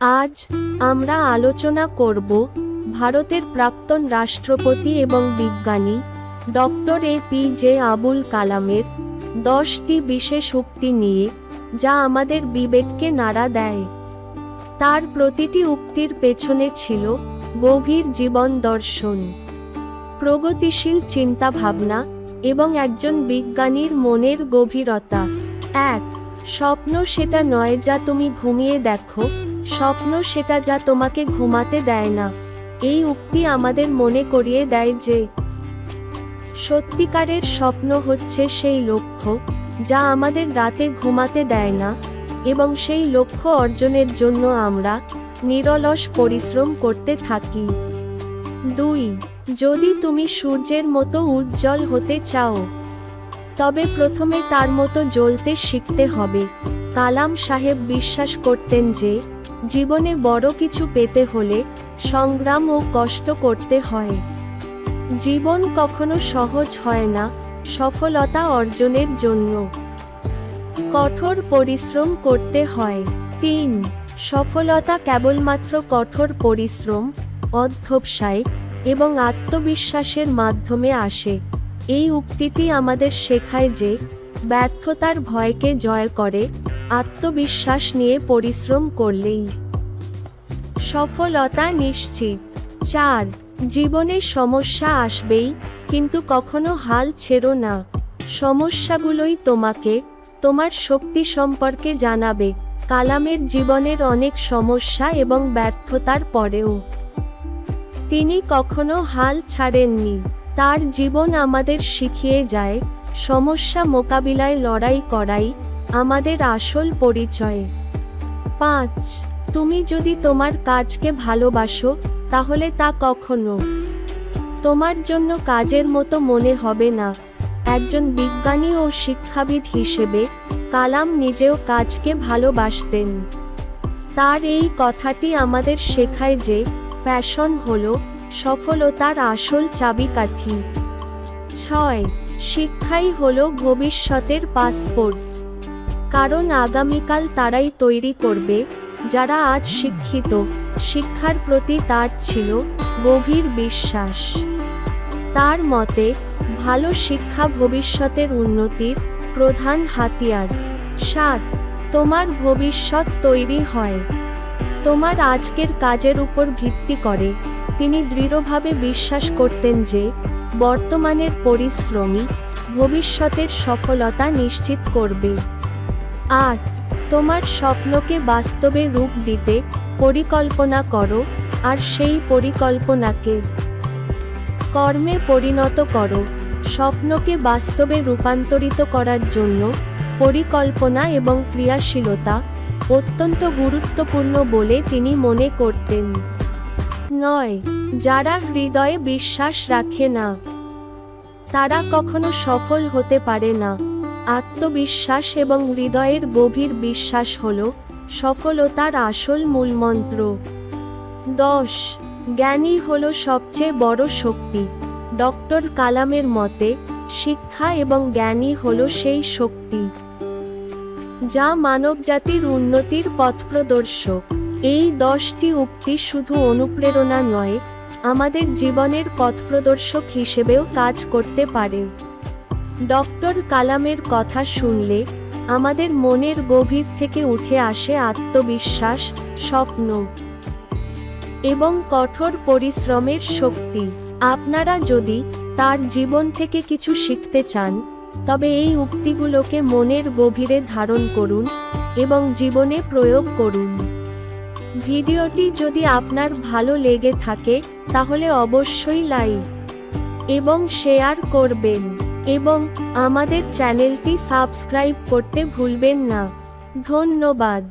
আজ আমরা আলোচনা করব ভারতের প্রাক্তন রাষ্ট্রপতি এবং বিজ্ঞানী doctor A P J Abul কালামের দশটি বিশেষ উক্তি নিয়ে, যা আমাদের বিবেককে নাড়া দেয়। তার প্রতিটি উক্তির পেছনে ছিল গভীর জীবন দর্শন, প্রগতিশীল চিন্তাভাবনা এবং একজন বিজ্ঞানীর মনের গভীরতা। এক স্বপ্ন সেটা নয় যা তুমি ঘুমিয়ে দেখো, স্বপ্ন সেটা যা তোমাকে ঘুমাতে দেয় না। এই উক্তি আমাদের মনে করিয়ে দেয় যে, সত্যিকারের স্বপ্ন হচ্ছে সেই লক্ষ্য যা আমাদের রাতে ঘুমাতে দেয় না এবং সেই লক্ষ্য অর্জনের জন্য আমরা নিরলস পরিশ্রম করতে থাকি। দুই, যদি তুমি সূর্যের মতো উজ্জ্বল হতে চাও তবে প্রথমে তার মতো জ্বলতে শিখতে হবে। কালাম সাহেব বিশ্বাস করতেন যে, জীবনে বড় কিছু পেতে হলে সংগ্রাম ও কষ্ট করতে হয়। জীবন কখনো সহজ হয় না সফলতা অর্জনের জন্য। কঠোর পরিশ্রম করতে হয়। তিন, সফলতা কেবলমাত্র কঠোর পরিশ্রম, অধ্যবসায় এবং আত্মবিশ্বাসের মাধ্যমে আসে। এই উক্তিটি আমাদের শেখায় যে, ব্যর্থতার ভয়কে জয় করে, আত্মবিশ্বাস নিয়ে পরিশ্রম করলেই। সফলতা নিশ্চিত। চার, জীবনে সমস্যা আসবেই, কিন্তু কখনো হাল ছেড়ো না। সমস্যাগুলোই তোমাকে, তোমার শক্তি সম্পর্কে জানাবে। কালামের জীবনের অনেক সমস্যা এবং ব্যর্থতার পরেও। তিনি কখনো হাল ছাড়েননি। তার জীবন আমাদের শিখিয়ে যায়, সমস্যা মোকাবিলায় লড়াই করাই আমাদের আসল পরিচয়। পাঁচ, তুমি যদি তোমার কাজকে ভালোবাসো, তাহলে তা কখনো তোমার জন্য কাজের মতো মনে হবে না। একজন বিজ্ঞানী ও শিক্ষাবিদ হিসেবে কালাম নিজেও কাজকে ভালোবাসতেন। তার এই কথাটি আমাদের শেখায় যে প্যাশন হল সফলতার আসল চাবিকাঠি। ছয়, শিক্ষাই হল ভবিষ্যতের পাসপোর্ট। কারণ আগামীকাল তারাই তৈরি করবে, যারা আজ শিক্ষিত, শিক্ষার প্রতি তার ছিল গভীর বিশ্বাস। তার মতে, ভালো শিক্ষা ভবিষ্যতের উন্নতির প্রধান হাতিয়ার। সাত, তোমার ভবিষ্যৎ তৈরি হয়। তোমার আজকের কাজের উপর ভিত্তি করে তিনি দৃঢ়ভাবে বিশ্বাস করতেন যে, বর্তমানের পরিশ্রমী ভবিষ্যতের সফলতা নিশ্চিত করবে। আট, তোমার স্বপ্নকে বাস্তবে রূপ দিতে পরিকল্পনা করো, আর সেই পরিকল্পনাকে কর্মে পরিণত করো। স্বপ্নকে বাস্তবে রূপান্তরিত করার জন্য পরিকল্পনা এবং ক্রিয়াশীলতা অত্যন্ত গুরুত্বপূর্ণ বলে তিনি মনে করতেন। নয়, যারা হৃদয়ে বিশ্বাস রাখে না। তারা কখনো সফল হতে পারে না। আত্মবিশ্বাস এবং হৃদয়ের গভীর বিশ্বাস হল সফলতার আসল মূলমন্ত্র। দশ, জ্ঞানী হল সবচেয়ে বড় শক্তি। ডক্টর কালামের মতে, শিক্ষা এবং জ্ঞানী হল সেই শক্তি। যা মানবজাতির উন্নতির পথপ্রদর্শক। এই দশটি উক্তি শুধু অনুপ্রেরণা নয়, আমাদের জীবনের পথপ্রদর্শক হিসেবেও কাজ করতে পারে। ডক্টর কালামের কথা শুনলে, আমাদের মনের গভীর থেকে উঠে আসে আত্মবিশ্বাস, স্বপ্ন এবং কঠোর পরিশ্রমের শক্তি। আপনারা যদি তার জীবন থেকে কিছু শিখতে চান, তবে এই উক্তিগুলোকে মনের গভীরে ধারণ করুন এবং জীবনে প্রয়োগ করুন। ভিডিওটি যদি আপনার ভালো লেগে থাকে, তাহলে অবশ্যই লাইক এবং শেয়ার করবেন এবং আমাদের চ্যানেলটি সাবস্ক্রাইব করতে ভুলবেন না। ধন্যবাদ।